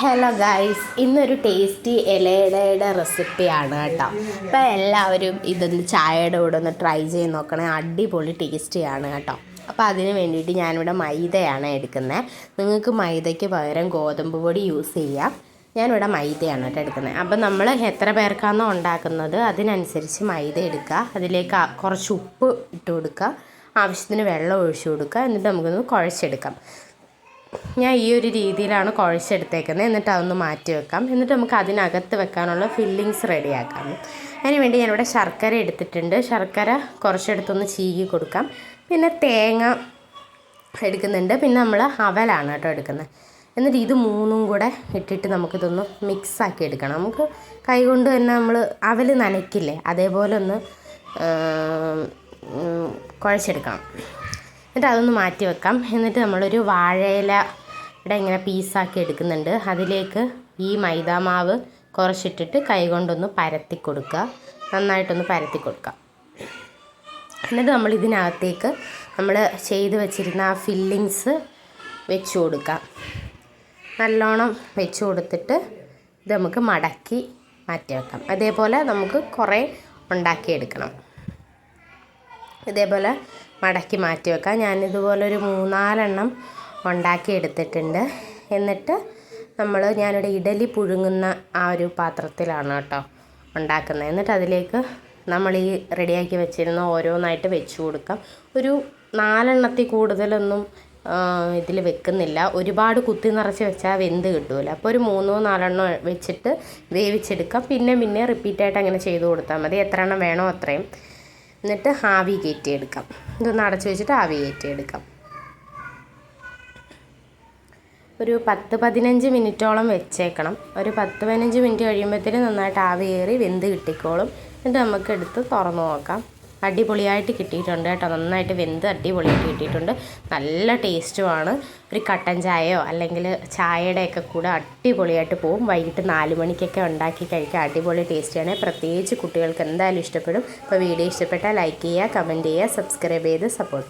Hello guys ഇന്നൊരു tasty ഇലയുടെ റെസിപ്പിയാണ് കേട്ടോ. അപ്പോൾ എല്ലാവരും ഇതൊന്ന് ചായയുടെ കൂടെ ഒന്ന് ട്രൈ ചെയ്ത് നോക്കണേ. അടിപൊളി ടേസ്റ്റിയാണ് കേട്ടോ. അപ്പോൾ അതിന് വേണ്ടിയിട്ട് ഞാനിവിടെ മൈദയാണ് എടുക്കുന്നത് നിങ്ങൾക്ക് മൈദയ്ക്ക് പകരം ഗോതമ്പ് പൊടി യൂസ് ചെയ്യാം. ഞാനിവിടെ മൈദയാണ് കേട്ടോ എടുക്കുന്നത് അപ്പം നമ്മൾ എത്ര പേർക്കാണോ ഉണ്ടാക്കുന്നത് അതിനനുസരിച്ച് മൈദ എടുക്കുക. അതിലേക്ക് കുറച്ച് ഉപ്പ് ഇട്ട് കൊടുക്കുക. ആവശ്യത്തിന് വെള്ളം ഒഴിച്ചു കൊടുക്കുക. എന്നിട്ട് നമുക്കൊന്ന് കുഴച്ചെടുക്കാം. ഞാൻ ഈ ഒരു രീതിയിലാണ് കുഴച്ചെടുത്തേക്കുന്നത് എന്നിട്ട് അതൊന്ന് മാറ്റി വെക്കാം. എന്നിട്ട് നമുക്ക് അതിനകത്ത് വെക്കാനുള്ള ഫില്ലിങ്സ് റെഡിയാക്കാം. അതിനുവേണ്ടി ഞാനിവിടെ ശർക്കര എടുത്തിട്ടുണ്ട്. ശർക്കര കുറച്ചെടുത്തൊന്ന് ചീകി കൊടുക്കാം. പിന്നെ തേങ്ങ എടുക്കുന്നുണ്ട്. പിന്നെ നമ്മൾ അവലാണ് കേട്ടോ എടുക്കുന്നത്. എന്നിട്ട് ഇത് മൂന്നും കൂടെ ഇട്ടിട്ട് നമുക്കിതൊന്ന് മിക്സാക്കി എടുക്കണം. നമുക്ക് കൈകൊണ്ട് തന്നെ നമ്മൾ അവൽ നനയ്ക്കില്ലേ? അതേപോലെ ഒന്ന് കുഴച്ചെടുക്കണം. എന്നിട്ട് അതൊന്ന് മാറ്റി വെക്കാം. എന്നിട്ട് നമ്മളൊരു വാഴയില ഇവിടെ ഇങ്ങനെ പീസാക്കി എടുക്കുന്നുണ്ട്. അതിലേക്ക് ഈ മൈദാമാവ് കുറച്ചിട്ടിട്ട് കൈ കൊണ്ടൊന്ന് പരത്തി കൊടുക്കുക. നന്നായിട്ടൊന്ന് പരത്തി കൊടുക്കുക. എന്നിട്ട് നമ്മൾ ഇതിനകത്തേക്ക് നമ്മൾ ചെയ്ത് വെച്ചിരുന്ന ആ ഫില്ലിങ്സ് വെച്ച് കൊടുക്കാം നല്ലോണം വെച്ച് കൊടുത്തിട്ട് ഇത് നമുക്ക് മടക്കി മാറ്റി വെക്കാം. അതേപോലെ നമുക്ക് കുറേ ഉണ്ടാക്കിയെടുക്കണം ഇതേപോലെ മടക്കി മാറ്റി വെക്കാം. ഞാനിതുപോലെ ഒരു മൂന്നാലെണ്ണം ഉണ്ടാക്കി എടുത്തിട്ടുണ്ട്. എന്നിട്ട് നമ്മൾ ഞാനിവിടെ ഇഡലി പുഴുങ്ങുന്ന ആ ഒരു പാത്രത്തിലാണ് കേട്ടോ ഉണ്ടാക്കുന്നത്. എന്നിട്ട് അതിലേക്ക് നമ്മൾ ഈ റെഡിയാക്കി വെച്ചിരുന്ന ഓരോന്നായിട്ട് വെച്ച് കൊടുക്കാം. ഒരു നാലെണ്ണത്തിൽ കൂടുതലൊന്നും ഇതിൽ വെക്കുന്നില്ല. ഒരുപാട് കുത്തി നിറച്ച് വെച്ചാൽ വെന്ത് കിട്ടുമല്ലോ അപ്പോൾ ഒരു മൂന്നോ നാലെണ്ണോ വെച്ചിട്ട് വേവിച്ചെടുക്കാം. പിന്നെ പിന്നെ റിപ്പീറ്റായിട്ട് അങ്ങനെ ചെയ്ത് കൊടുത്താൽ മതി. എത്ര എണ്ണം വേണോ അത്രയും. എന്നിട്ട് ആവി കയറ്റിയെടുക്കാം. ഇതൊന്ന് അടച്ചു വെച്ചിട്ട് ആവി കയറ്റിയെടുക്കാം. ഒരു പത്ത് പതിനഞ്ച് മിനിറ്റോളം വെച്ചേക്കണം. ഒരു പത്ത് പതിനഞ്ച് മിനിറ്റ് കഴിയുമ്പോഴത്തേനും നന്നായിട്ട് ആവി കയറി വെന്ത് കിട്ടിക്കോളും. എന്നിട്ട് നമുക്ക് എടുത്ത് തുറന്ന് നോക്കാം. അടിപൊളിയായിട്ട് കിട്ടിയിട്ടുണ്ട് കേട്ടോ. നന്നായിട്ട് വെന്ത് അടിപൊളിയായിട്ട് കിട്ടിയിട്ടുണ്ട്. നല്ല ടേസ്റ്റുമാണ് ഒരു കട്ടൻ ചായയോ അല്ലെങ്കിൽ ചായയുടെയൊക്കെ കൂടെ അടിപൊളിയായിട്ട് പോകും വൈകിട്ട് നാല് മണിക്കൊക്കെ ഉണ്ടാക്കി കഴിക്കാൻ അടിപൊളി ടേസ്റ്റിയാണ് പ്രത്യേകിച്ച് കുട്ടികൾക്ക് എന്തായാലും ഇഷ്ടപ്പെടും. അപ്പോൾ വീഡിയോ ഇഷ്ടപ്പെട്ടാൽ ലൈക്ക് ചെയ്യുക കമന്റ് ചെയ്യുക സബ്സ്ക്രൈബ് ചെയ്ത് സപ്പോർട്ട്